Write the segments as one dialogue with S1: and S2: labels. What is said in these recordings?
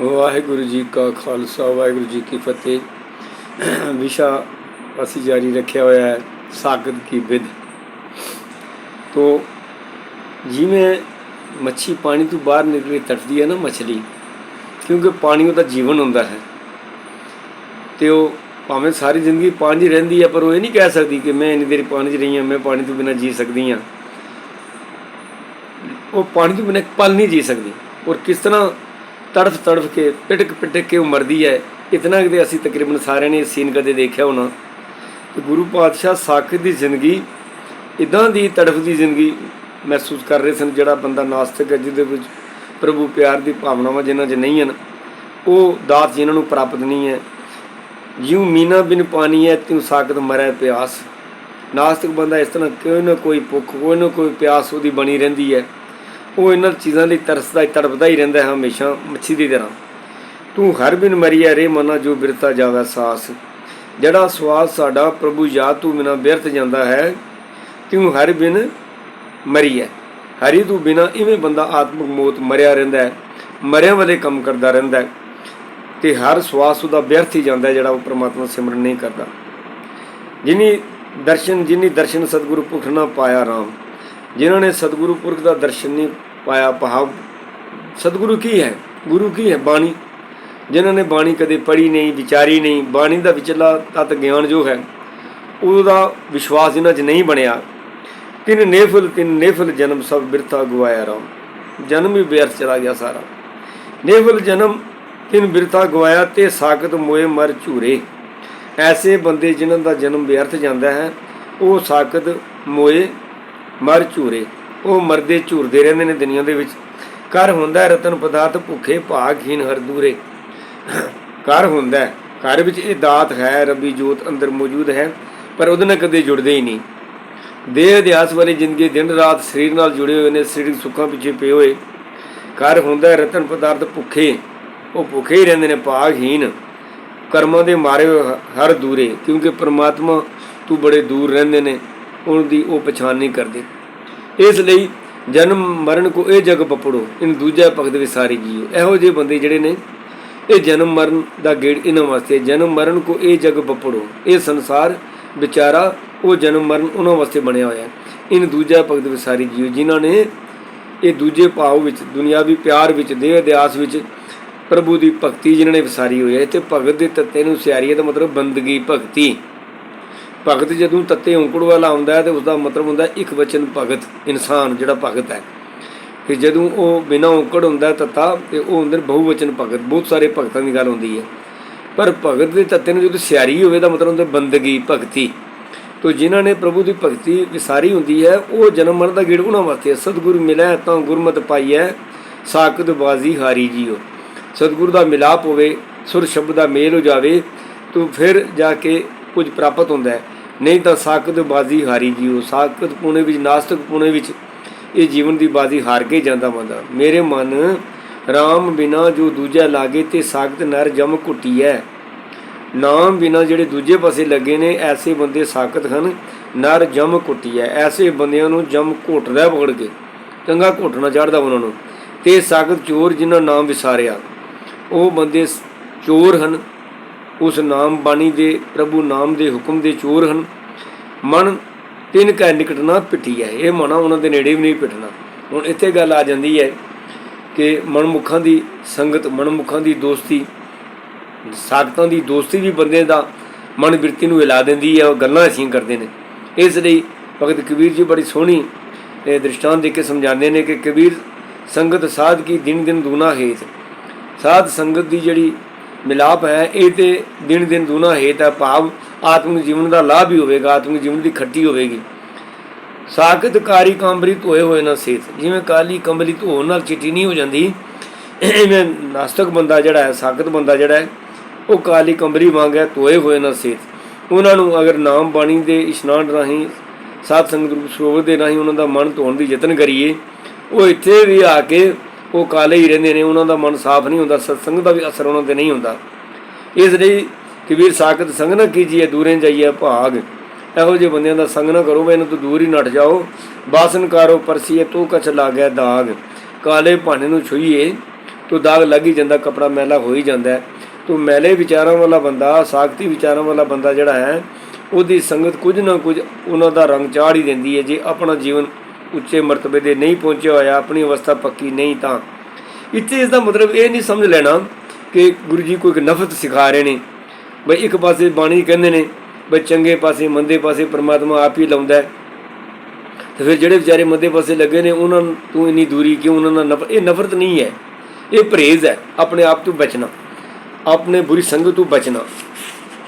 S1: ਵਾਹਿਗੁਰੂ ਜੀ ਕਾ ਖਾਲਸਾ, ਵਾਹਿਗੁਰੂ ਜੀ ਕੀ ਫਤਿਹ। ਵਿਸ਼ਾ ਅਸੀਂ ਜਾਰੀ ਰੱਖਿਆ ਹੋਇਆ ਹੈ ਸਾਗਤ ਕੀ ਵਿਧ। ਤੋ ਜਿਵੇਂ ਮੱਛੀ ਪਾਣੀ ਤੋਂ ਬਾਹਰ ਨਿਕਲੇ ਤੜਫਦੀ ਹੈ ਨਾ ਮੱਛਲੀ, ਕਿਉਂਕਿ ਪਾਣੀ ਉਹਦਾ ਜੀਵਨ ਹੁੰਦਾ ਹੈ। ਤੇ ਉਹ ਭਾਵੇਂ ਸਾਰੀ ਜ਼ਿੰਦਗੀ ਪਾਣੀ 'ਚ ਰਹਿੰਦੀ ਹੈ, ਪਰ ਉਹ ਇਹ ਨਹੀਂ ਕਹਿ ਸਕਦੀ ਕਿ ਮੈਂ ਇੰਨੀ ਦੇਰ ਪਾਣੀ 'ਚ ਰਹੀ ਹਾਂ, ਮੈਂ ਪਾਣੀ ਤੋਂ ਬਿਨਾਂ ਜੀ ਸਕਦੀ ਹਾਂ। ਉਹ ਪਾਣੀ ਤੋਂ ਬਿਨਾਂ ਇੱਕ ਪਲ ਨਹੀਂ ਜੀ ਸਕਦੀ। ਔਰ ਕਿਸ ਤਰ੍ਹਾਂ ਤੜਫ ਤੜਫ ਕੇ, ਪਿਟਕ ਪਿਟਕ ਕੇ ਉਹ ਮਰਦੀ ਹੈ। ਇਤਨਾ ਕਿ ਅਸੀਂ ਤਕਰੀਬਨ ਸਾਰਿਆਂ ਨੇ ਸੀਨ ਕਦੇ ਦੇਖਿਆ ਹੋਣਾ। ਕਿ ਗੁਰੂ ਪਾਤਸ਼ਾਹ ਸਾਖਤ ਦੀ ਜ਼ਿੰਦਗੀ ਇਦਾਂ ਦੀ ਤੜਫਦੀ ਜ਼ਿੰਦਗੀ ਮਹਿਸੂਸ ਕਰ ਰਹੇ ਸਨ, ਜਿਹੜਾ ਬੰਦਾ ਨਾਸਤਿਕ ਹੈ, ਜਿਹਦੇ ਵਿੱਚ ਪ੍ਰਭੂ ਪਿਆਰ ਦੀ ਭਾਵਨਾਵਾਂ ਜਿਨ੍ਹਾਂ 'ਚ ਨਹੀਂ ਹਨ, ਉਹ ਦਾਤ ਜਿਨ੍ਹਾਂ ਨੂੰ ਪ੍ਰਾਪਤ ਨਹੀਂ ਹੈ। ਜਿਉ ਮੀਨਾ ਬਿਨ ਪਾਣੀ ਹੈ, ਤਿਉ ਸਾਖਤ ਮਰੈ ਪਿਆਸ। ਨਾਸਤਿਕ ਬੰਦਾ ਇਸ ਤਰ੍ਹਾਂ ਕੋਈ ਨਾ ਕੋਈ ਭੁੱਖ, ਕੋਈ ਨਾ ਕੋਈ ਪਿਆਸ ਉਹਦੀ ਬਣੀ ਰਹਿੰਦੀ ਹੈ। ਉਹ ਇਹਨਾਂ ਚੀਜ਼ਾਂ ਲਈ ਤਰਸਦਾ, ਤੜਪਦਾ ਹੀ ਰਹਿੰਦਾ ਹੈ ਹਮੇਸ਼ਾ, ਮੱਛੀ ਦੀ ਤਰ੍ਹਾਂ। ਤੂੰ ਹਰ ਬਿਨ ਮਰੀਐ ਰੇ ਮਨਾ ਜੋ ਬਿਰਤਾ ਜਾਵੇ ਸਾਸ। ਜਿਹੜਾ ਸਵਾਸ ਸਾਡਾ ਪ੍ਰਭੂ ਯਾਦ ਤੂੰ ਬਿਨਾ ਬਿਰਤ ਜਾਂਦਾ ਹੈ ਤੂੰ ਹਰ ਬਿਨ ਮਰੀਐ। ਹਰੀ ਤੂੰ ਬਿਨਾ ਇਵੇਂ ਬੰਦਾ ਆਤਮਿਕ ਮੌਤ ਮਰਿਆ ਰਹਿੰਦਾ ਹੈ, ਮਰਿਆਂ ਵਾਲੇ ਕੰਮ ਕਰਦਾ ਰਹਿੰਦਾ ਹੈ। ਤੇ ਹਰ ਸਵਾਸ ਉਹਦਾ ਬਿਰਥ ਹੀ ਜਾਂਦਾ ਜਿਹੜਾ ਉਹ ਪ੍ਰਮਾਤਮਾ ਸਿਮਰਨ ਨਹੀਂ ਕਰਦਾ। ਜਿਨੀ ਦਰਸ਼ਨ ਜਿਨੀ ਦਰਸ਼ਨ ਸਤਿਗੁਰੂ ਪੁੱਠ ਨਾ ਪਾਇਆ ਰਾਮ। ਜਿਨ੍ਹਾਂ ਨੇ ਸਤਿਗੁਰੂ ਪੁਰਖ ਦਾ ਦਰਸ਼ਨ ਨਹੀਂ ਪਾਇਆ ਭਾਵ ਸਤਿਗੁਰੂ ਕੀ ਹੈ ਗੁਰੂ ਕੀ ਹੈ ਬਾਣੀ ਜਿਨ੍ਹਾਂ ਨੇ ਬਾਣੀ ਕਦੇ ਪੜ੍ਹੀ ਨਹੀਂ ਵਿਚਾਰੀ ਨਹੀਂ ਬਾਣੀ ਦਾ ਵਿਚਲਾ ਤਤ ਗਿਆਨ ਜੋ ਹੈ ਉਹਦਾ ਵਿਸ਼ਵਾਸ ਇਹਨਾਂ 'ਚ ਨਹੀਂ ਬਣਿਆ ਤਿੰਨ ਨੇਫਲ ਤਿੰਨ ਨੇਫਲ ਜਨਮ ਸਭ ਬਿਰਥਾ ਗਵਾਇਆ ਰਾਮ ਜਨਮ ਹੀ ਬਿਰਥ ਚਲਾ ਗਿਆ ਸਾਰਾ ਨੇਫਲ ਜਨਮ ਤਿੰਨ ਬਿਰਥਾ ਗਵਾਇਆ ਤੇ ਸਾਖਤ ਮੋਏ ਮਰ ਝੂਰੇ ਐਸੇ ਬੰਦੇ ਜਿਨ੍ਹਾਂ ਦਾ ਜਨਮ ਬਿਅਰਥ ਜਾਂਦਾ ਹੈ ਉਹ ਸਾਖਤ ਮੋਏ ਮਰ ਝੂਰੇ। ਉਹ ਮਰਦੇ ਝੂਰਦੇ ਰਹਿੰਦੇ ਨੇ ਦੁਨੀਆ ਦੇ ਵਿੱਚ। ਕਰ ਹੁੰਦਾ ਰਤਨ ਪਦਾਰਥ ਭੁੱਖੇ ਭਾਗਹੀਨ ਹਰ ਦੂਰੇ ਕਰ ਹੁੰਦਾ ਘਰ ਵਿੱਚ ਇਹ ਦਾਤ ਹੈ, ਰੱਬੀ ਜੋਤ ਅੰਦਰ ਮੌਜੂਦ ਹੈ, ਪਰ ਉਹਦੇ ਨਾਲ ਕਦੇ ਜੁੜਦੇ ਹੀ ਨਹੀਂ। ਦੇਹ ਅਧਿਆਸ ਵਾਲੀ ਜ਼ਿੰਦਗੀ ਦਿਨ ਰਾਤ ਸਰੀਰ ਨਾਲ ਜੁੜੇ ਹੋਏ ਨੇ ਸਰੀਰਕ ਸੁੱਖਾਂ ਪਿੱਛੇ ਪਏ ਹੋਏ। ਕਰ ਹੁੰਦਾ ਰਤਨ ਪਦਾਰਥ ਭੁੱਖੇ। ਉਹ ਭੁੱਖੇ ਹੀ ਰਹਿੰਦੇ ਨੇ ਭਾਗਹੀਨ ਕਰਮਾਂ ਦੇ ਮਾਰੇ ਹੋਏ ਹਰ ਦੂਰੇ, ਕਿਉਂਕਿ ਪ੍ਰਮਾਤਮਾ ਤੂੰ ਬੜੇ ਦੂਰ ਰਹਿੰਦੇ ਨੇ। ਉਹਨਾਂ ਦੀ ਉਹ ਪਛਾਣ ਨਹੀਂ ਕਰਦੇ। ਇਸ ਲਈ ਜਨਮ, ਮਰਨ ਕੋ ਇਹ ਜਗ ਪਪੜੋ, ਇਨ ਦੂਜਾ ਭਗਤ ਵਿਸਾਰੀ ਜੀਓ। ਇਹੋ ਜਿਹੇ ਬੰਦੇ ਜਿਹੜੇ ਨੇ, ਇਹ ਜਨਮ, ਮਰਨ ਦਾ ਗੇੜ ਇਹਨਾਂ ਵਾਸਤੇ ਜਨਮ, ਮਰਨ ਕੋ ਇਹ ਜਗ ਪਪੜੋ। ਇਹ ਸੰਸਾਰ, ਵਿਚਾਰਾ, ਉਹ ਜਨਮ, ਮਰਨ ਉਹਨਾਂ ਵਾਸਤੇ ਬਣਿਆ ਹੋਇਆ ਹੈ। ਇਨ ਦੂਜਾ ਭਗਤ ਵਿਸਾਰੀ ਜੀਓ, ਜਿਨ੍ਹਾਂ ਨੇ ਇਹ ਦੂਜੇ ਭਾਵ ਵਿੱਚ, ਦੁਨਿਆਵੀ ਪਿਆਰ ਵਿੱਚ, ਦੇਹ ਅਧਿਆਸ ਵਿੱਚ ਪ੍ਰਭੂ ਦੀ ਭਗਤੀ ਜਿਨ੍ਹਾਂ ਨੇ ਵਿਸਾਰੀ ਹੋਈ ਹੈ। ਤੇ ਭਗਤ ਦੇ ਤੱਤੇ ਨੂੰ ਸਿਆਰੀ ਹੈ ਦਾ ਮਤਲਬ ਬੰਦਗੀ ਭਗਤੀ। ਭਗਤ ਜਦੋਂ ਤੱਤੇ ਔਂਕੜ ਵਾਲਾ ਆਉਂਦਾ ਹੈ ਤੇ ਉਸ ਦਾ ਮਤਲਬ ਹੁੰਦਾ ਇੱਕ ਵਚਨ ਭਗਤ, ਇਨਸਾਨ ਜਿਹੜਾ ਭਗਤ ਹੈ। ਕਿ ਜਦੋਂ ਉਹ ਬਿਨਾਂ ਔਂਕੜ ਹੁੰਦਾ ਤੱਤਾ, ਤੇ ਉਹ ਹੁੰਦੇ ਅੰਦਰ ਬਹੁਵਚਨ ਭਗਤ, ਬਹੁਤ ਸਾਰੇ ਭਗਤਾਂ ਦੀ ਗੱਲ ਹੁੰਦੀ ਹੈ। ਪਰ ਭਗਤ ਦੇ ਤੱਤੇ ਨੂੰ ਜਦੋਂ ਸਿਆਰੀ ਹੋਵੇ ਦਾ ਮਤਲਬ ਹੁੰਦਾ ਬੰਦਗੀ, ਭਗਤੀ। ਤੋ ਜਿਨ੍ਹਾਂ ਨੇ ਪ੍ਰਭੂ ਦੀ ਭਗਤੀ ਵਿਸਾਰੀ ਹੁੰਦੀ ਹੈ, ਉਹ ਜਨਮ ਮਰਨ ਦਾ ਗੇੜ ਉਹਨਾਂ ਵਾਸਤੇ ਹੈ। ਸਤਿਗੁਰੂ ਮਿਲਿਆ ਤਾਂ ਗੁਰਮਤ ਪਾਈਐ ਸਾਕਤ ਬਾਜ਼ੀ ਹਾਰੀ ਜੀਓ। ਸਤਿਗੁਰੂ ਦਾ ਮਿਲਾਪ ਹੋਵੇ, ਸੁਰ ਸ਼ਬਦ ਦਾ ਮੇਲ ਹੋ ਜਾਵੇ, ਤੋ ਫਿਰ ਜਾ ਕੇ ਕੁਝ ਪ੍ਰਾਪਤ ਹੁੰਦਾ ਹੈ। ਨਹੀਂ ਤਾਂ ਸਾਕਤ ਬਾਜ਼ੀ ਹਾਰੀ ਜੀਓ। ਸਾਕਤ ਪੁਣੇ ਵਿੱਚ, ਨਾਸਤਕ ਪੁਣੇ ਵਿੱਚ ਇਹ ਜੀਵਨ ਦੀ ਬਾਜ਼ੀ ਹਾਰ ਕੇ ਜਾਂਦਾ ਬੰਦਾ। ਮੇਰੇ ਮਨ RAM ਬਿਨਾ ਜੋ ਦੂਜਾ ਲਾਗੇ ਤੇ ਸਾਕਤ ਨਰ ਜਮ ਘੁੱਟੀ ਹੈ। ਨਾਮ ਬਿਨਾ ਜਿਹੜੇ ਦੂਜੇ ਪਾਸੇ ਲੱਗੇ ਨੇ, ਐਸੇ ਬੰਦੇ ਸਾਕਤ ਹਨ ਨਰ ਜਮ ਘੁੱਟੀ ਹੈ। ਐਸੇ ਬੰਦਿਆਂ ਨੂੰ ਜਮ ਘੋਟਦਾ ਪਕੜ ਕੇ, ਚੰਗਾ ਘੋਟਣਾ ਚੜਦਾ ਉਹਨਾਂ ਨੂੰ। ਤੇ ਸਾਕਤ ਚੋਰ ਜਿਨ੍ਹਾਂ ਨਾਮ ਵਿਸਾਰਿਆ, ਉਹ ਬੰਦੇ ਚੋਰ ਹਨ। ਉਸ ਨਾਮ ਬਾਣੀ ਦੇ, ਪ੍ਰਭੂ ਨਾਮ ਦੇ ਹੁਕਮ ਦੇ ਚੋਰ ਹਨ। ਮਨ ਤਿੰਨ ਕੈ ਨਿਕਟ ਨਾ ਪਿੱਟੀ ਹੈ। ਇਹ ਮਨਾ ਉਹਨਾਂ ਦੇ ਨੇੜੇ ਵੀ ਨਹੀਂ ਪਿੱਟਣਾ ਹੁਣ ਇੱਥੇ ਗੱਲ ਆ ਜਾਂਦੀ ਹੈ ਕਿ ਮਨਮੁਖਾਂ ਦੀ ਸੰਗਤ, ਮਨਮੁਖਾਂ ਦੀ ਦੋਸਤੀ, ਸਾਖਤਾਂ ਦੀ ਦੋਸਤੀ ਵੀ ਬੰਦੇ ਦਾ ਮਨ ਬਿਰਤੀ ਨੂੰ ਹਿਲਾ ਦਿੰਦੀ ਹੈ। ਉਹ ਗੱਲਾਂ ਅਸੀਂ ਕਰਦੇ ਨੇ। ਇਸ ਲਈ ਭਗਤ ਕਬੀਰ ਜੀ ਬੜੀ ਸੋਹਣੀ, ਇਹ ਦ੍ਰਿਸ਼ਟਾਂਤ ਦੇ ਕੇ ਸਮਝਾਉਂਦੇ ਨੇ ਕਿ ਕਬੀਰ ਸੰਗਤ ਸਾਧ ਕੀ ਦਿਨ ਦਿਨ ਦੂਨਾ ਹੇਤ। ਸਾਧ ਸੰਗਤ ਦੀ ਜਿਹੜੀ ਮਿਲਾਪ ਹੈ, ਇਹ ਤੇ ਦਿਨ ਦਿਨ ਦੂਨਾ ਹੇਤ ਹੈ, ਭਾਵ ਆਤਮਿਕ ਜੀਵਨ ਦਾ ਲਾਭ ਹੀ ਹੋਵੇਗਾ, ਆਤਮਿਕ ਜੀਵਨ ਦੀ ਖੱਟੀ ਹੋਵੇਗੀ। ਸਾਖਤ ਕਾਰੀ ਕੰਬਰੀ ਧੋਏ ਹੋਏ ਨਾ ਸੇਤ, ਜਿਵੇਂ ਕਾਲੀ ਕੰਬਲੀ ਧੋਣ ਨਾਲ ਚਿੱਟੀ ਨਹੀਂ ਹੋ ਜਾਂਦੀ, ਇਵੇਂ ਨਾਸਤਕ ਬੰਦਾ ਜਿਹੜਾ ਹੈ, ਸਾਖਤ ਬੰਦਾ ਜਿਹੜਾ ਹੈ, ਉਹ ਕਾਲੀ ਕੰਬਰੀ ਵਾਂਗ ਹੈ, ਧੋਏ ਹੋਏ ਨਾ ਸੇਤ। ਉਹਨਾਂ ਨੂੰ ਅਗਰ ਨਾਮ ਬਾਣੀ ਦੇ ਇਸ਼ਨਾਨ ਰਾਹੀਂ, ਸਾਧ ਸੰਗਤ ਰੂਪ ਸਰੋਵਰ ਦੇ ਰਾਹੀਂ ਉਹਨਾਂ ਦਾ ਮਨ ਧੋਣ ਦੀ ਯਤਨ ਕਰੀਏ, ਉਹ ਇੱਥੇ ਵੀ ਆ ਕੇ ਉਹ ਕਾਲੇ ਹੀ ਰਹਿੰਦੇ ਨੇ, ਉਹਨਾਂ ਦਾ ਮਨ ਸਾਫ਼ ਨਹੀਂ ਹੁੰਦਾ, ਸਤਸੰਗ ਦਾ ਵੀ ਅਸਰ ਉਹਨਾਂ ਤੇ ਨਹੀਂ ਹੁੰਦਾ। ਇਸ ਲਈ ਕਬੀਰ ਸਾਖਤ ਸੰਗ ਨਾ ਕੀਜੀਏ, ਦੂਰੇ ਜਾਈਏ ਭਾਗ। ਇਹੋ ਜਿਹੇ ਬੰਦਿਆਂ ਦਾ ਸੰਗ ਨਾ ਕਰੋ ਵੀ ਇਹਨਾਂ ਤੋਂ ਦੂਰ ਹੀ ਨੱਟ ਜਾਓ। ਬਾਸਨ ਕਾਰੋ, ਪਰਸੀਏ, ਤੋ ਕਛ ਲਾਗੈ ਦਾਗ। ਕਾਲੇ ਭਾਣੇ ਨੂੰ ਛੁਈਏ, ਤੋ ਦਾਗ ਲੱਗ ਹੀ ਜਾਂਦਾ, ਕਪੜਾ ਮੈਲਾ ਹੋ ਹੀ ਜਾਂਦਾ। ਹੈ। ਤੋ ਮੈਲੇ ਵਿਚਾਰਾਂ ਵਾਲਾ ਬੰਦਾ, ਸਾਖਤੀ ਵਿਚਾਰਾਂ ਵਾਲਾ ਬੰਦਾ ਜਿਹੜਾ ਹੈ, ਉਹਦੀ ਸੰਗਤ ਕੁਝ ਨਾ ਕੁਝ ਉਹਨਾਂ ਦਾ ਰੰਗ ਚਾੜ ਹੀ ਦਿੰਦੀ ਹੈ, ਜੇ ਆਪਣਾ ਜੀਵਨ ਉੱਚੇ ਮਰਤਬੇ ਦੇ ਨਹੀਂ ਪਹੁੰਚਿਆ ਹੋਇਆ, ਆਪਣੀ ਅਵਸਥਾ ਪੱਕੀ ਨਹੀਂ ਤਾਂ। ਇੱਥੇ ਇਸ ਦਾ ਮਤਲਬ ਇਹ ਨਹੀਂ ਸਮਝ ਲੈਣਾ ਕਿ ਗੁਰੂ ਜੀ ਕੋਈ ਇੱਕ ਨਫ਼ਰਤ ਸਿਖਾ ਰਹੇ ਨੇ। ਬਈ ਇੱਕ ਪਾਸੇ ਬਾਣੀ ਕਹਿੰਦੇ ਨੇ, ਬਈ ਚੰਗੇ ਪਾਸੇ, ਮੰਦੇ ਪਾਸੇ ਪਰਮਾਤਮਾ ਆਪ ਹੀ ਲਾਉਂਦਾ ਹੈ। ਤੇ ਫਿਰ ਜਿਹੜੇ ਵਿਚਾਰੇ ਮੰਦੇ ਪਾਸੇ ਲੱਗੇ ਨੇ, ਉਹਨਾਂ ਨੂੰ ਤੂੰ ਇੰਨੀ ਦੂਰੀ ਕਿਉਂ, ਉਹਨਾਂ ਨਾਲ ਨਫ਼ਰਤ ਇਹ ਨਫ਼ਰਤ ਨਹੀਂ ਹੈ। ਇਹ ਪਰਹੇਜ਼ ਹੈ, ਆਪਣੇ ਆਪ ਤੋਂ ਬਚਣਾ। ਆਪਣੇ ਬੁਰੀ ਸੰਗਤ ਤੋਂ ਬਚਣਾ।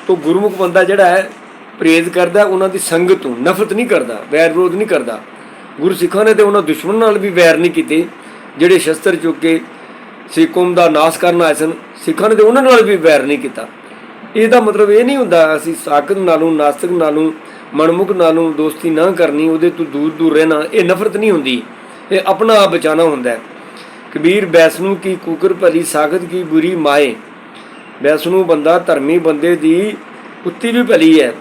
S1: ਤੋਂ ਗੁਰਮੁਖ ਬੰਦਾ ਜਿਹੜਾ ਹੈ, ਪਰਹੇਜ਼ ਕਰਦਾ, ਉਹਨਾਂ ਦੀ ਸੰਗਤ ਤੋਂ ਨਫ਼ਰਤ ਨਹੀਂ ਕਰਦਾ, ਵੈਰ ਵਿਰੋਧ ਨਹੀਂ ਕਰਦਾ। ਗੁਰੂ ਸਿੱਖਾਂ ਨੇ ਤੇ ਉਹਨਾਂ ਦੁਸ਼ਮਣ ਨਾਲ ਵੀ ਵੈਰ ਨਹੀਂ ਕੀਤੇ, ਜਿਹੜੇ ਸ਼ਸਤਰ ਚੁੱਕ ਕੇ ਸਿੱਖ ਕੌਮ ਦਾ ਨਾਸ਼ ਕਰਨ ਆਏ ਸਨ, ਸਿੱਖਾਂ ਨੇ ਤੇ ਉਹਨਾਂ ਨਾਲ ਵੀ ਵੈਰ ਨਹੀਂ ਕੀਤਾ। ਇਹਦਾ ਮਤਲਬ ਇਹ ਨਹੀਂ ਹੁੰਦਾ, ਅਸੀਂ ਸਾਕਤ ਨਾਲੋਂ, ਨਾਸਤਕ ਨਾਲੋਂ, ਮਨਮੁਖ ਨਾਲੋਂ ਦੋਸਤੀ ਨਾ ਕਰਨੀ, ਉਹਦੇ ਤੋਂ ਦੂਰ ਦੂਰ ਰਹਿਣਾ, ਇਹ ਨਫ਼ਰਤ ਨਹੀਂ ਹੁੰਦੀ, ਇਹ ਆਪਣਾ ਆਪ ਬਚਾਣਾ ਹੁੰਦਾ ਹੈ। ਕਬੀਰ ਬੈਸਨੂ ਕੀ ਕੁਕਰ ਭਲੀ ਸਾਖਤ ਕੀ ਬੁਰੀ ਮਾਏ। ਬੈਸਨੂ ਬੰਦਾ ਧਰਮੀ ਬੰਦੇ ਦੀ ਉੱਤੀ ਵੀ ਭਲੀ ਹੈ।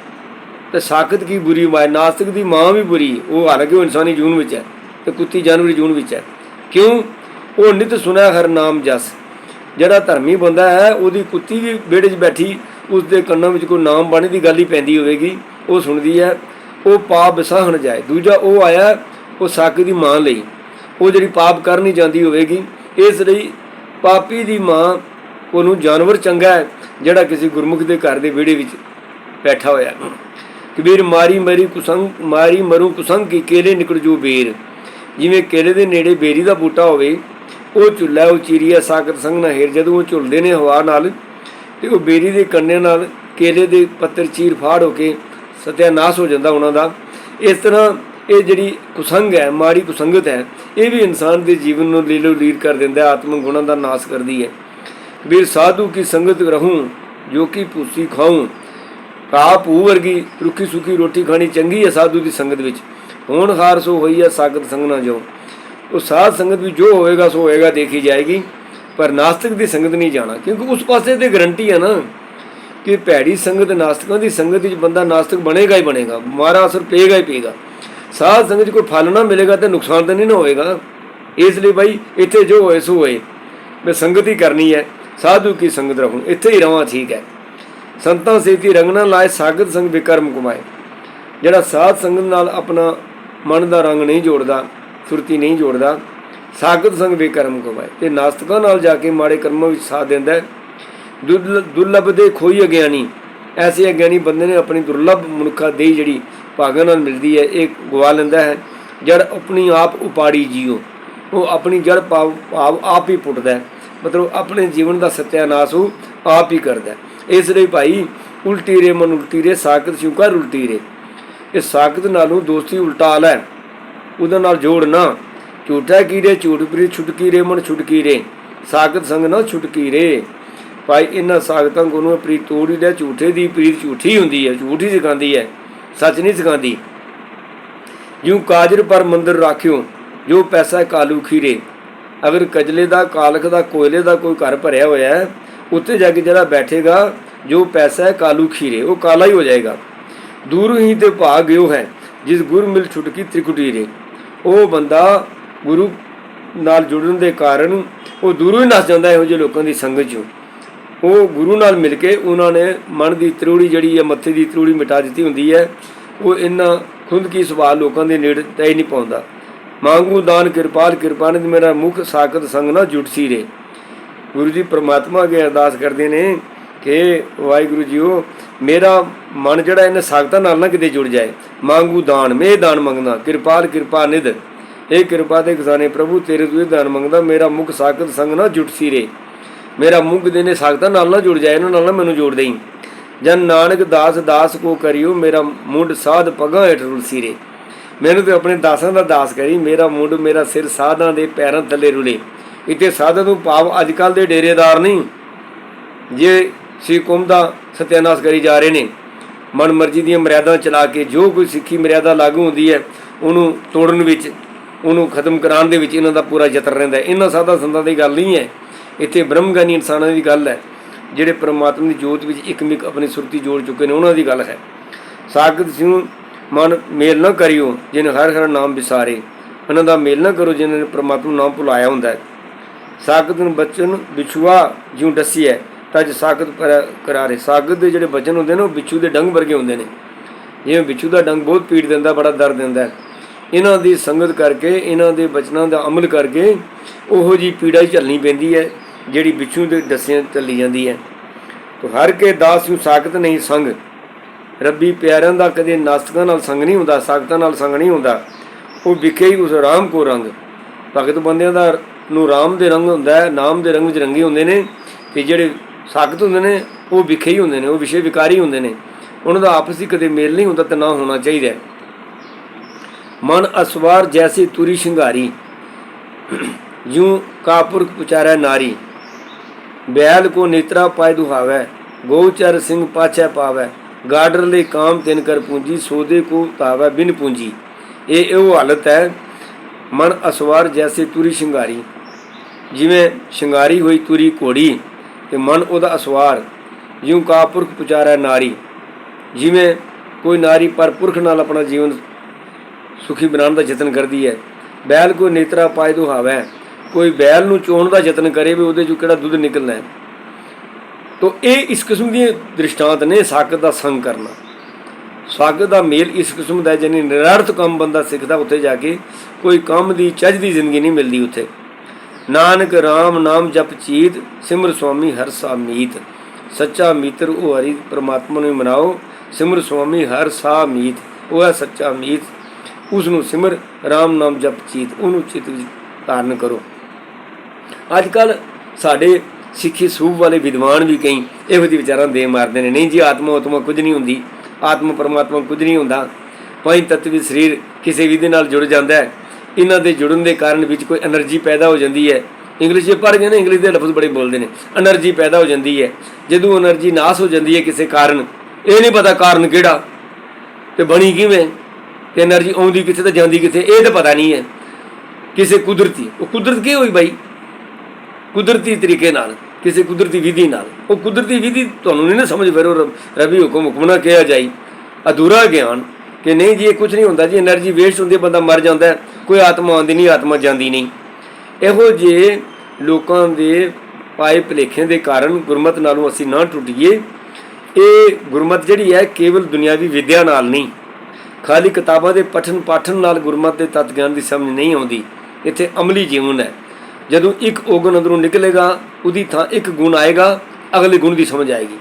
S1: ਤੇ ਸਾਖਤ ਕੀ ਬੁਰੀ, ਮਾਏ ਨਾਸਤਿਕ ਦੀ ਮਾਂ ਵੀ ਬੁਰੀ, ਉਹ ਹਾਲਾਂਕਿ ਉਹ ਇਨਸਾਨੀ ਜੂਨ ਵਿੱਚ ਹੈ ਤੇ ਕੁੱਤੀ ਜਾਨਵਰੀ ਜੂਨ ਵਿੱਚ ਹੈ। ਕਿਉਂ? ਉਹ ਨਿਤ ਸੁਣਿਆ ਹਰ ਨਾਮ ਜਸ। ਜਿਹੜਾ ਧਰਮੀ ਬੰਦਾ ਹੈ, ਉਹਦੀ ਕੁੱਤੀ ਵੀ ਵਿਹੜੇ 'ਚ ਬੈਠੀ ਉਸ ਦੇ ਕੰਨਾਂ ਵਿੱਚ ਕੋਈ ਨਾਮ ਬਾਣੀ ਦੀ ਗੱਲ ਹੀ ਪੈਂਦੀ ਹੋਵੇਗੀ, ਉਹ ਸੁਣਦੀ ਹੈ, ਉਹ ਪਾਪ ਵਿਸਾਹਣ ਜਾਏ। ਦੂਜਾ ਉਹ ਆਇਆ, ਉਹ ਸੱਕ ਦੀ ਮਾਂ ਲਈ। ਉਹ ਜਿਹੜੀ ਪਾਪ ਕਰਨੀ ਜਾਂਦੀ ਹੋਵੇਗੀ, ਇਸ ਲਈ ਪਾਪੀ ਦੀ ਮਾਂ ਉਹਨੂੰ ਜਾਨਵਰ ਚੰਗਾ ਹੈ, ਜਿਹੜਾ ਕਿਸੇ ਗੁਰਮੁਖ ਦੇ ਘਰ ਦੇ ਵਿਹੜੇ ਵਿੱਚ ਬੈਠਾ ਹੋਇਆ। ਹੈ। ਕਬੀਰ ਮਾਰੀ ਮਰੀ ਕੁਸੰਗ, ਮਾਰੀ ਮਰੂ ਕੁਸੰਗ ਕੀ ਕੇਲੇ ਨਿਕਲ ਜੋ ਬੇਰ। ਜਿਵੇਂ ਕੇਲੇ ਦੇ ਨੇੜੇ ਬੇਰੀ ਦਾ ਬੂਟਾ ਹੋਵੇ, ਉਹ ਝੁੱਲਾ, ਉਹ ਚੀਰੀਆ ਸਾਕਤ ਸੰਗ ਨਾ ਹੇਰ, ਜਦੋਂ ਉਹ ਝੁਲਦੇ ਨੇ ਹਵਾ ਨਾਲ, ਤੇ ਉਹ ਬੇਰੀ ਦੇ ਕੰਨੇ ਨਾਲ ਕੇਲੇ ਦੇ ਪੱਤਰ ਚੀਰ ਫਾੜ ਹੋ ਕੇ ਸਤਿਆਨਾਸ਼ ਹੋ ਜਾਂਦਾ ਉਹਨਾਂ ਦਾ। ਇਸ ਤਰ੍ਹਾਂ ਇਹ ਜਿਹੜੀ ਕੁਸੰਗ ਹੈ ਮਾਰੀ ਕੁਸੰਗਤ ਹੈ, ਇਹ ਵੀ ਇਨਸਾਨ ਦੇ ਜੀਵਨ ਨੂੰ ਲੀਲੋ ਲੀਰ ਕਰ ਦਿੰਦਾ ਹੈ ਗੁਣਾਂ ਦਾ ਨਾਸ਼ ਕਰਦੀ ਹੈ। ਵੀਰ ਸਾਧੂ ਕੀ ਸੰਗਤ ਰਹੂੰ, ਜੋ ਕਿ ਪੂਸੀ ਖਾਉਂ ਘਾਹ ਭੂ ਵਰਗੀ ਰੁੱਖੀ ਸੁੱਕੀ ਰੋਟੀ ਖਾਣੀ ਚੰਗੀ ਹੈ ਸਾਧੂ ਦੀ ਸੰਗਤ ਵਿੱਚ। ਹੋਣ ਹਾਰ ਸੋ ਹੋਈ ਹੈ ਸਾਗਤ ਸੰਗ ਨਾ ਜੋ ਉਹ ਸਾਧ ਸੰਗਤ ਵੀ ਜੋ ਹੋਏਗਾ ਸੋ ਹੋਏਗਾ ਦੇਖੀ ਜਾਏਗੀ। ਪਰ ਨਾਸਤਿਕ ਦੀ ਸੰਗਤ ਨਹੀਂ ਜਾਣਾ, ਕਿਉਂਕਿ ਉਸ ਪਾਸੇ ਤੇ ਗਰੰਟੀ ਹੈ ਨਾ ਕਿ ਭੈੜੀ ਸੰਗਤ ਨਾਸਤਿਕਾਂ ਦੀ ਸੰਗਤ ਵਿੱਚ ਬੰਦਾ ਨਾਸਤਿਕ ਬਣੇਗਾ ਹੀ ਬਣੇਗਾ, ਮਾਰਾ ਅਸਰ ਪਏਗਾ ਹੀ ਪਏਗਾ। ਸਾਧ ਸੰਗਤ 'ਚ ਕੋਈ ਫਲ ਨਾ ਮਿਲੇਗਾ ਤੇ ਨੁਕਸਾਨ ਤਾਂ ਨਹੀਂ ਨਾ ਹੋਏਗਾ। ਇਸ ਲਈ ਭਾਈ ਇੱਥੇ ਜੋ ਹੋਏ, ਸੋ ਹੋਏ। ਮੈਂ ਸੰਗਤ ਹੀ ਕਰਨੀ ਹੈ, ਸਾਧੂ ਕੀ ਸੰਗਤ ਰਹੂੰ, ਇੱਥੇ ਹੀ ਰਵਾਂ, ਠੀਕ ਹੈ। ਸੰਤਾਂ ਸੇਤੀ ਰੰਗਣਾ ਲਾਏ ਸਾਗਤ ਸੰਗ ਵਿਕਰਮ ਕਮਾਏ। ਜਿਹੜਾ ਸਾਧ ਸੰਗਤ ਨਾਲ ਆਪਣਾ ਮਨ ਦਾ ਰੰਗ ਨਹੀਂ ਜੋੜਦਾ, ਸੁਰਤੀ ਨਹੀਂ ਜੋੜਦਾ, ਸਾਗਤ ਸੰਗ ਵਿਕਰਮ ਕਮਾਏ। ਤੇ ਨਾਸਤਕਾਂ ਨਾਲ ਜਾ ਕੇ ਮਾੜੇ ਕਰਮਾਂ ਵਿੱਚ ਸਾਥ ਦਿੰਦਾ ਦੁਰਲ- ਦੁਰਲਭ ਦੇ ਖੋਈ ਅਗਿਆਨੀ, ਐਸੇ ਅਗਿਆਨੀ ਬੰਦੇ ਨੇ ਆਪਣੀ ਦੁਰਲਭ ਮਨੁੱਖਾ ਦੇ ਜਿਹੜੀ ਭਾਗਾਂ ਨਾਲ ਮਿਲਦੀ ਹੈ, ਇਹ ਗਵਾ ਲੈਂਦਾ ਹੈ। ਜੜ ਆਪਣੀ ਆਪ ਉਪਾੜੀ ਜੀਓ। ਉਹ ਆਪਣੀ ਜੜ ਭਾਵ ਭਾਵ ਆਪ ਹੀ ਪੁੱਟਦਾ ਮਤਲਬ ਆਪਣੇ ਜੀਵਨ ਦਾ ਸਤਿਆਨਾਸ਼ ਉਹ ਆਪ ਹੀ ਕਰਦਾ ਇਸ ਲਈ ਭਾਈ ਉਲਟੀ ਰੇ ਮਨ ਉਲਟੀ ਰੇ, ਸਾਖਤ ਸਿਉ ਕਰ ਉਲਟੀ ਰੇ। ਇਹ ਸਾਖਤ ਨਾਲੋਂ ਦੋਸਤੀ ਉਲਟਾ ਲੈ। ਉਹਦੇ ਨਾਲ ਜੋੜ ਨਾ। ਝੂਠਾ ਕੀਰੇ ਝੂਠ ਪ੍ਰੀ ਛੁਟਕੀ ਰੇ, ਮਨ ਛੁਟਕੀ ਰੇ। ਸਾਖਤ ਸੰਗ ਨਾ ਛੁਟਕੀ ਰੇ। ਭਾਈ ਇਹਨਾਂ ਸਾਖਤਾਂ ਕੋ ਨੂੰ ਪ੍ਰੀਤ ਤੋੜੀ ਲੈ, ਝੂਠੇ ਦੀ ਪ੍ਰੀਤ ਝੂਠੀ ਹੁੰਦੀ ਹੈ, ਝੂਠੀ ਸਿਖਾਉਂਦੀ ਹੈ, ਸੱਚ ਨਹੀਂ ਸਿਖਾਉਂਦੀ। ਜਿਉ ਕਾਜਰ ਪਰ ਮੰਦਰ ਰਾਖਿਓ, ਜੋ ਪੈਸਾ ਕਾਲੂ ਖੀਰੇ। ਅਗਰ ਕਜਲੇ ਦਾ, ਕਾਲਖ ਦਾ, ਕੋਇਲੇ ਦਾ ਕੋਈ ਘਰ ਭਰਿਆ ਹੋਇਆ ਹੈ ਉੱਥੇ ਜਾ ਕੇ ਜਿਹੜਾ ਬੈਠੇਗਾ, ਜੋ ਪੈਸਾ ਹੈ ਕਾਲੂ ਖੀਰੇ, ਉਹ ਕਾਲਾ ਹੀ ਹੋ ਜਾਏਗਾ। ਦੂਰ ਹੀ ਤੇ ਭਾਗ ਗਿਓ ਹੈ, ਜਿਸ ਗੁਰ ਮਿਲ ਛੁਟਕੀ ਤ੍ਰਿਕੁਟੀ ਰੇ ਉਹ ਬੰਦਾ ਗੁਰੂ ਨਾਲ ਜੁੜਨ ਦੇ ਕਾਰਨ ਉਹ ਦੂਰੋਂ ਹੀ ਨਸ ਜਾਂਦਾ ਇਹੋ ਜਿਹੇ ਲੋਕਾਂ ਦੀ ਸੰਗਤ ਚੋਂ। ਉਹ ਗੁਰੂ ਨਾਲ ਮਿਲ ਕੇ ਉਹਨਾਂ ਨੇ ਮਨ ਦੀ ਤਰੂੜੀ ਜਿਹੜੀ ਹੈ, ਮੱਥੇ ਦੀ ਤਰੂੜੀ ਮਿਟਾ ਦਿੱਤੀ ਹੁੰਦੀ ਹੈ, ਉਹ ਇਹਨਾਂ ਖੁਦ ਕੀ ਸਵਾਲ ਲੋਕਾਂ ਦੇ ਨੇੜੇ ਤੈ ਹੀ ਨਹੀਂ ਪਾਉਂਦਾ। ਮੰਗੂ ਦਾਨ ਕਿਰਪਾਲ ਕਿਰਪਾਨ ਮੇਰਾ ਮੁਖ ਸਾਖਤ ਸੰਗ ਨਾ ਜੁਟਸੀ ਰੇ। ਗੁਰੂ ਜੀ ਪ੍ਰਮਾਤਮਾ ਅਗੇ ਅਰਦਾਸ ਕਰਦੇ ਨੇ ਕਿ ਵਾਹਿਗੁਰੂ ਜੀਓ, ਮੇਰਾ ਮਨ ਜਿਹੜਾ ਇਹਨੇ ਸਾਖਤਾਂ ਨਾਲ ਨਾ ਕਿਤੇ ਜੁੜ ਜਾਏ। ਮੰਗੂ ਦਾਨ, ਮੈਂ ਇਹ ਦਾਨ ਮੰਗਦਾ ਕਿਰਪਾਲ ਕਿਰਪਾ ਨਿਧ। ਇਹ ਕਿਰਪਾ ਦੇ ਖਜ਼ਾਨੇ ਪ੍ਰਭੂ ਤੇਰੇ ਤੋਂ ਇਹ ਦਾਨ ਮੰਗਦਾ, ਮੇਰਾ ਮੁਖ ਸਾਖਤ ਸੰਗ ਨਾ ਜੁਟ ਸੀ ਰੇ। ਮੇਰਾ ਮੁਖ ਦੇ ਨੇ ਸਾਖਤਾਂ ਨਾਲ ਨਾ ਜੁੜ ਜਾਏ, ਇਹਨਾਂ ਨਾਲ ਨਾ ਮੈਨੂੰ ਜੋੜ ਦੇਈ। ਜਨ ਨਾਨਕ ਦਾਸ ਦਾਸ ਕੋ ਕਰਿਓ, ਮੇਰਾ ਮੁੰਡ ਸਾਧ ਪਗਾਂ ਹੇਠ ਰੁਲਸੀ ਰੇ। ਮੈਨੂੰ ਤੇ ਆਪਣੇ ਦਾਸਾਂ ਦਾ ਦਾਸ ਕਰੀ, ਮੇਰਾ ਮੁੰਡ, ਮੇਰਾ ਸਿਰ ਸਾਧਾਂ ਦੇ ਪੈਰਾਂ ਥੱਲੇ ਰੁਲੇ। ਇੱਥੇ ਸਾਧਾਂ ਨੂੰ ਭਾਵ ਅੱਜ ਕੱਲ ਦੇ ਡੇਰੇਦਾਰ ਨਹੀਂ। ਜੇ ਸਿੱਖ ਕੁੰਭ ਦਾ ਸਤਿਆਨਾਸ਼ ਕਰੀ ਜਾ ਰਹੇ ਨੇ, ਮਨ ਮਰਜ਼ੀ ਦੀਆਂ ਮਰਿਆਦਾ ਚਲਾ ਕੇ ਜੋ ਕੋਈ ਸਿੱਖੀ ਮਰਿਆਦਾ ਲਾਗੂ ਹੁੰਦੀ ਹੈ, ਉਹਨੂੰ ਤੋੜਨ ਵਿੱਚ, ਉਹਨੂੰ ਖਤਮ ਕਰਾਉਣ ਦੇ ਵਿੱਚ ਇਹਨਾਂ ਦਾ ਪੂਰਾ ਯਤਨ ਰਹਿੰਦਾ ਇਹਨਾਂ ਸਾਧਾ ਸੰਤਾਂ ਦੀ ਗੱਲ ਨਹੀਂ ਹੈ। ਇੱਥੇ ਬ੍ਰਹਮਗਾਨੀ ਇਨਸਾਨਾਂ ਦੀ ਗੱਲ ਹੈ, ਜਿਹੜੇ ਪ੍ਰਮਾਤਮਾ ਦੀ ਜੋਤ ਵਿੱਚ ਇੱਕਮਿਕ ਆਪਣੀ ਸੁਰਤੀ ਜੋੜ ਚੁੱਕੇ ਨੇ, ਉਹਨਾਂ ਦੀ ਗੱਲ ਹੈ। ਸਾਗਤ ਸਿਉ ਮਨ ਮੇਲ ਨਾ ਕਰਿਓ, ਜਿਨ ਹਰ ਹਰ ਨਾਮ ਵਿਸਾਰੇ। ਉਹਨਾਂ ਦਾ ਮੇਲ ਨਾ ਕਰੋ, ਜਿਨ੍ਹਾਂ ਨੇ ਪ੍ਰਮਾਤਮਾ ਨੂੰ ਨਾਮ ਭੁਲਾਇਆ ਹੁੰਦਾ ਹੈ। ਸਾਖਤ ਨੂੰ ਬਚਨ ਵਿਛੂਆ ਜਿਉ ਹੈ ਤਜ ਸਾਖਤ ਪਰ- ਕਰਾਰੇ। ਸਾਗਤ ਦੇ ਜਿਹੜੇ ਬਚਨ ਹੁੰਦੇ ਨੇ, ਉਹ ਵਿਛੂ ਦੇ ਡੰਗ ਵਰਗੇ ਹੁੰਦੇ ਨੇ। ਜਿਵੇਂ ਵਿਛੂ ਦਾ ਡੰਗ ਬਹੁਤ ਪੀੜ ਦਿੰਦਾ, ਬੜਾ ਦਰਦ ਦਿੰਦਾ ਇਹਨਾਂ ਦੀ ਸੰਗਤ ਕਰਕੇ, ਇਹਨਾਂ ਦੇ ਬਚਨਾਂ ਦਾ ਅਮਲ ਕਰਕੇ, ਉਹੋ ਜੀ ਪੀੜਾ ਹੀ ਝੱਲਣੀ ਪੈਂਦੀ ਹੈ, ਜਿਹੜੀ ਵਿਛੂ ਦੇ ਡੱਸਿਆਂ ਚੱਲੀ ਜਾਂਦੀ ਹੈ। ਤੋ ਹਰ ਕੇ ਦਾਸ ਨੂੰ ਸਾਖਤ ਨਹੀਂ ਸੰਗ। ਰੱਬੀ ਪਿਆਰਿਆਂ ਦਾ ਕਦੇ ਨਾਸਤਕਾਂ ਨਾਲ ਸੰਗ ਨਹੀਂ ਹੁੰਦਾ, ਸਾਖਤਾਂ ਨਾਲ ਸੰਗ ਨਹੀਂ ਹੁੰਦਾ। ਉਹ ਵਿਖੇ ਹੀ ਉਸ ਰਾਮ ਕੋ ਰੰਗ। ਭਗਤ ਬੰਦਿਆਂ ਦਾ ਨੂੰ ਰਾਮ ਦੇ ਰੰਗ ਹੁੰਦਾ ਹੈ, ਨਾਮ ਦੇ ਰੰਗ 'ਚ ਰੰਗੇ ਹੁੰਦੇ ਨੇ ਤੇ ਜਿਹੜੇ ਸਾਖਤ ਹੁੰਦੇ ਨੇ, ਉਹ ਵਿਖੇ ਹੀ ਹੁੰਦੇ ਨੇ, ਉਹ ਵਿਸ਼ੇ ਵਿਕਾਰੀ ਹੁੰਦੇ ਨੇ। ਉਹਨਾਂ ਦਾ ਆਪਸ ਆਪਸੀ ਕਦੇ ਮੇਲ ਨਹੀਂ ਹੁੰਦਾ ਤੇ ਨਾ ਹੋਣਾ ਚਾਹੀਦਾ ਮਨ ਅਸਵਾਰ ਜੈਸੀ ਤੁਰੀ ਸ਼ਿੰਗਾਰੀ, ਯੂੰ ਕਾਪੁਰ ਪੁਚਾਰੈ ਨਾਰੀ, ਬੈਲ ਕੋ ਨੇਤਰਾ ਪਾਇ ਦੁਹਾਵੈ ਗੋਚਰ ਸਿੰਘ ਪਾਛੈ ਪਾਵੈ, ਗਾਡਰ ਲਈ ਕਾਮ ਤਿਨ ਕਰ ਪੂੰਜੀ, ਸੋਦੇ ਕੋ ਤਾਵੈ ਬਿਨ ਪੂੰਜੀ। ਇਹ ਉਹ ਹਾਲਤ ਹੈ ਮਨ ਅਸਵਾਰ ਜੈਸੇ ਤੁਰੀ ਸ਼ਿੰਗਾਰੀ। ਜਿਵੇਂ ਸ਼ਿੰਗਾਰੀ ਹੋਈ ਤੁਰੀ ਘੋੜੀ ਤੇ ਮਨ ਉਹਦਾ ਅਸਵਾਰ, ਜਿਉਂ ਕਾਪੁਰਖ ਪੁਚਾਰੈ ਨਾਰੀ। ਜਿਵੇਂ ਕੋਈ ਨਾਰੀ ਪਰ ਪੁਰਖ ਨਾਲ ਆਪਣਾ ਜੀਵਨ ਸੁਖੀ ਬਣਾਉਣ ਦਾ ਯਤਨ ਕਰਦੀ ਹੈ। ਬੈਲ ਕੋ ਨੇਤਰਾ ਪਾਇ ਦੁਹਾਵੈ ਕੋਈ ਬੈਲ ਨੂੰ ਚੋਣ ਦਾ ਯਤਨ ਕਰੇ ਵੀ ਉਹਦੇ ਚੋਂ ਕਿਹੜਾ ਦੁੱਧ ਨਿਕਲਣਾ ਹੈ। ਤੋ ਇਹ ਇਸ ਕਿਸਮ ਦੀ ਦ੍ਰਿਸ਼ਟਾਂਤ ਨੇ ਸਾਕਤ ਦਾ ਸੰਗ ਕਰਨਾ। ਸਵਾਗਤ ਦਾ ਮੇਲ ਇਸ ਕਿਸਮ ਦਾ ਹੈ, ਜਾਣੀ ਨਿਰਰਥ ਕੰਮ ਬੰਦਾ ਸਿੱਖਦਾ ਉੱਥੇ ਜਾ ਕੇ ਕੋਈ ਕੰਮ ਦੀ ਚੱਜ ਦੀ ਜ਼ਿੰਦਗੀ ਨਹੀਂ ਮਿਲਦੀ ਉੱਥੇ। ਨਾਨਕ RAM ਨਾਮ ਜਪ ਚੀਤ ਸਿਮਰ ਸੁਆਮੀ ਹਰ ਸਾ ਮੀਤ। ਸੱਚਾ ਮਿੱਤਰ ਉਹ ਹਰੀ ਪ੍ਰਮਾਤਮਾ ਨੂੰ ਮਨਾਓ ਸਿਮਰ ਸੁਆਮੀ ਹਰ ਸਾ ਮੀਤ। ਉਹ ਹੈ ਸੱਚਾ ਮੀਤ। ਉਸ ਨੂੰ ਸਿਮਰ RAM ਨਾਮ ਜਪ ਚੀਤ ਉਹਨੂੰ ਚਿਤ ਵਿੱਚ ਧਾਰਨ ਕਰੋ। ਅੱਜ ਕੱਲ ਸਾਡੇ ਸਿੱਖੀ ਸੂਬ ਵਾਲੇ ਵਿਦਵਾਨ ਵੀ ਕਈ ਇਹੋ ਜਿਹੇ ਵਿਚਾਰਾਂ ਦੇ ਮਾਰਦੇ ਨੇ ਨਹੀਂ ਜੀ ਆਤਮਾ ਉਤਮਾ ਕੁਝ ਨਹੀਂ ਹੁੰਦੀ। ਆਤਮ ਪਰਮਾਤਮਾ ਕੁਝ ਨਹੀਂ ਹੁੰਦਾ। ਪੰਜ ਤਤਵੀ ਸਰੀਰ ਕਿਸੇ ਵੀ ਦੇ ਨਾਲ ਜੁੜ ਜਾਂਦਾ ਹੈ। ਇਹਨਾਂ ਦੇ ਜੁੜਨ ਦੇ ਕਾਰਨ ਵਿੱਚ ਕੋਈ એનર્ਜੀ ਪੈਦਾ ਹੋ ਜਾਂਦੀ ਹੈ। ਇੰਗਲਿਸ਼ ਵਿੱਚ ਪੜ੍ਹਦੇ ਨੇ ਇੰਗਲਿਸ਼ ਦੇ ਲਫ਼ਜ਼ ਬੜੇ ਬੋਲਦੇ ਨੇ। એનર્ਜੀ ਪੈਦਾ ਹੋ ਜਾਂਦੀ ਹੈ। ਜਦੋਂ એનર્ਜੀ ਨਾਸ ਹੋ ਜਾਂਦੀ ਹੈ ਕਿਸੇ ਕਾਰਨ, ਇਹ ਨਹੀਂ ਪਤਾ ਕਾਰਨ ਕਿਹੜਾ ਤੇ ਬਣੀ ਕਿਵੇਂ ਤੇ એનર્ਜੀ ਆਉਂਦੀ ਕਿੱਥੇ ਤੇ ਜਾਂਦੀ ਕਿੱਥੇ, ਇਹ ਤਾਂ ਪਤਾ ਨਹੀਂ ਹੈ। ਕਿਸੇ ਕੁਦਰਤੀ, ਉਹ ਕੁਦਰਤ ਕੀ ਹੋਈ ਬਾਈ? ਕੁਦਰਤੀ ਤਰੀਕੇ ਨਾਲ। ਕਿਸੇ ਕੁਦਰਤੀ ਵਿਧੀ ਨਾਲ। ਉਹ ਕੁਦਰਤੀ ਵਿਧੀ ਤੁਹਾਨੂੰ ਨਹੀਂ ਨਾ ਸਮਝ ਫਿਰ ਉਹ ਰਵੀ ਹੁਕਮ ਹੁਕਮ ਨਾ ਕਿਹਾ ਜਾਈ। ਅਧੂਰਾ ਗਿਆਨ ਕਿ ਨਹੀਂ ਜੀ, ਇਹ ਕੁਝ ਨਹੀਂ ਹੁੰਦਾ ਜੀ એનર્ਜੀ ਵੇਸਟ ਹੁੰਦੀ ਹੈ, ਬੰਦਾ ਮਰ ਜਾਂਦਾ ਹੈ, ਕੋਈ ਆਤਮਾ ਆਉਂਦੀ ਨਹੀਂ, ਆਤਮਾ ਜਾਂਦੀ ਨਹੀਂ। ਇਹੋ ਜੇ ਲੋਕਾਂ ਦੇ ਪਾਏ ਭਲੇਖੇ ਦੇ ਕਾਰਨ ਗੁਰਮਤ ਨਾਲੋਂ ਅਸੀਂ ਨਾ ਟੁੱਟੀਏ। ਇਹ ਗੁਰਮਤ ਜਿਹੜੀ ਹੈ, ਕੇਵਲ ਦੁਨਿਆਵੀ ਵਿਦਿਆ ਨਾਲ ਨਹੀਂ। ਖਾਲੀ ਕਿਤਾਬਾਂ ਦੇ ਪਠਨ ਪਾਠਨ ਨਾਲ ਗੁਰਮਤ ਦੇ ਤਤ ਗਿਆਨ ਦੀ ਸਮਝ ਨਹੀਂ ਆਉਂਦੀ। ਇੱਥੇ ਅਮਲੀ ਜੀਵਨ ਹੈ। ਜਦੋਂ ਇੱਕ ਔਗਣ ਅੰਦਰੋਂ ਨਿਕਲੇਗਾ, ਉਹਦੀ ਥਾਂ ਇੱਕ ਗੁਣ ਆਏਗਾ, ਅਗਲੇ ਗੁਣ ਦੀ ਸਮਝ ਆਏਗੀ।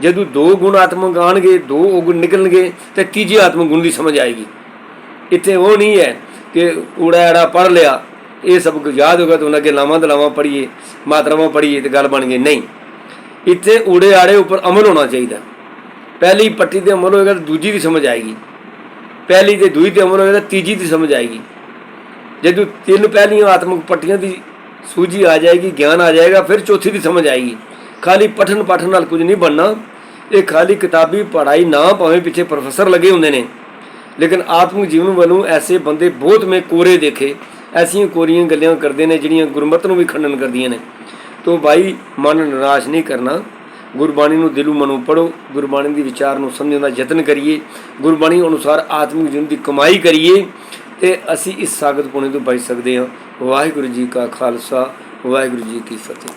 S1: ਜਦੋਂ ਦੋ ਗੁਣ ਆਤਮ ਗਾਣਗੇ ਦੋ ਔਗਣ ਨਿਕਲਣਗੇ, ਤੇ ਤੀਜੀ ਆਤਮ ਗੁਣ ਦੀ ਸਮਝ ਆਏਗੀ। ਇੱਥੇ ਉਹ ਨਹੀਂ ਹੈ ਕਿ ਊੜਾ ਐੜਾ ਪੜ ਲਿਆ, ਇਹ ਸਭ ਕੁਝ ਯਾਦ ਹੋਗਾ ਤਾਂ ਉਹਨਾਂ ਅੱਗੇ ਲਾਵਾਂ ਦਲਾਵਾਂ ਪੜੀਏ ਮਾਤਰਾਵਾਂ ਪੜੀਏ ਤੇ ਗੱਲ ਬਣ ਗਈ। ਨਹੀਂ। ਇੱਥੇ ਊੜੇ ਆੜੇ ਉੱਪਰ ਅਮਲ ਹੋਣਾ ਚਾਹੀਦਾ। ਪਹਿਲੀ ਪੱਟੀ ਤੇ ਅਮਲ ਹੋਏਗਾ ਤਾਂ ਦੂਜੀ ਦੀ ਸਮਝ ਆਏਗੀ। ਪਹਿਲੀ ਤੇ ਦੂਜੀ ਤੇ ਅਮਲ ਹੋਏਗਾ ਤਾਂ ਤੀਜੀ ਦੀ ਸਮਝ ਆਏਗੀ। ਜਦੋਂ ਤਿੰਨ ਪਹਿਲੀਆਂ ਆਤਮਿਕ ਪੱਟੀਆਂ ਦੀ ਸੂਝੀ ਆ ਜਾਏਗੀ, ਗਿਆਨ ਆ ਜਾਏਗਾ, ਫਿਰ ਚੌਥੀ ਦੀ ਸਮਝ ਆਏਗੀ। ਖਾਲੀ ਪਠਨ ਪਾਠਨ ਨਾਲ ਕੁਝ ਨਹੀਂ ਬਣਨਾ। ਇਹ ਖਾਲੀ ਕਿਤਾਬੀ ਪੜ੍ਹਾਈ ਨਾ ਭਾਵੇਂ ਪਿੱਛੇ ਪ੍ਰੋਫੈਸਰ ਲੱਗੇ ਹੁੰਦੇ ਨੇ। ਲੇਕਿਨ ਆਤਮਿਕ ਜੀਵਨ ਵੱਲੋਂ ਐਸੇ ਬੰਦੇ ਬਹੁਤ ਮੈਂ ਕੋਰੇ ਦੇਖੇ। ਐਸੀਆਂ ਕੋਰੀਆਂ ਗੱਲਾਂ ਕਰਦੇ ਨੇ ਜਿਹੜੀਆਂ ਗੁਰਮਤ ਨੂੰ ਵੀ ਖੰਡਨ ਕਰਦੀਆਂ ਨੇ। ਤੋ ਭਾਈ ਮਨ ਨਿਰਾਸ਼ ਨਹੀਂ ਕਰਨਾ। ਗੁਰਬਾਣੀ ਨੂੰ ਦਿਲੋਂ ਮਨੋਂ ਪੜੋ ਗੁਰਬਾਣੀ ਦੀ ਵਿਚਾਰ ਨੂੰ ਸਮਝਣ ਦਾ ਯਤਨ ਕਰੀਏ। ਗੁਰਬਾਣੀ ਅਨੁਸਾਰ ਆਤਮਿਕ ਜੀਵਨ ਦੀ ਕਮਾਈ ਕਰੀਏ। ਤੇ ਅਸੀਂ ਇਸ ਸਾਗਤ ਪੁਣੇ ਤੋਂ ਬਚ ਸਕਦੇ ਹਾਂ। ਵਾਹਿਗੁਰੂ ਜੀ ਕਾ ਖਾਲਸਾ, ਵਾਹਿਗੁਰੂ ਜੀ ਕੀ ਫਤਿਹ।